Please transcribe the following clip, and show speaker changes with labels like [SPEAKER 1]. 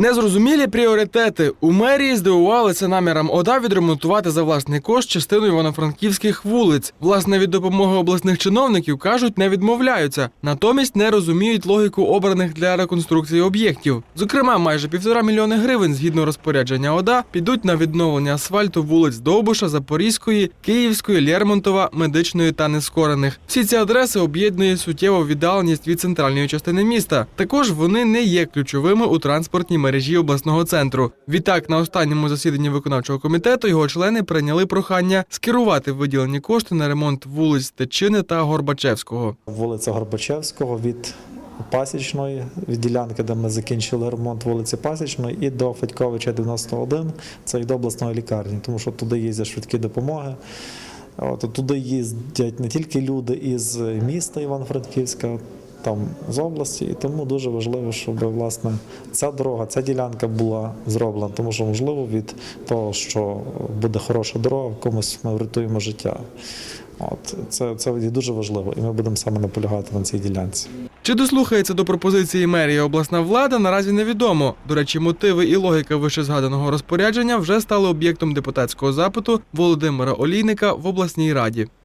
[SPEAKER 1] Незрозумілі пріоритети у мерії здивувалися намірам ОДА відремонтувати за власний кошт частину івано-франківських вулиць. Власне, від допомоги обласних чиновників кажуть, не відмовляються. Натомість не розуміють логіку обраних для реконструкції об'єктів. Зокрема, майже півтора мільйони гривень згідно розпорядження ОДА підуть на відновлення асфальту вулиць Довбуша, Запорізької, Київської, Лермонтова, Медичної та Нескорених. Всі ці адреси об'єднує суттєва віддаленість від центральної частини міста. Також вони не є ключовими у транспортній мережі обласного центру. Відтак, на останньому засіданні виконавчого комітету його члени прийняли прохання скерувати виділені кошти на ремонт вулиць Тичини та Горбачевського.
[SPEAKER 2] Вулиця Горбачевського від Пасічної, від ділянки, де ми закінчили ремонт вулиці Пасічної, і до Федьковича 91, це і до обласної лікарні, тому що туди їздять швидкі допомоги. От, туди їздять не тільки люди із міста Івано-Франківська, там з області, і тому дуже важливо, щоб власне ця дорога, ця ділянка була зроблена, тому що можливо від того, що буде хороша дорога, комусь ми врятуємо життя. От це, це дуже важливо, і ми будемо саме наполягати на цій ділянці.
[SPEAKER 1] Чи дослухається до пропозиції мерії обласна влада, наразі невідомо. До речі, мотиви і логіка вищезгаданого розпорядження вже стали об'єктом депутатського запиту Володимира Олійника в обласній раді.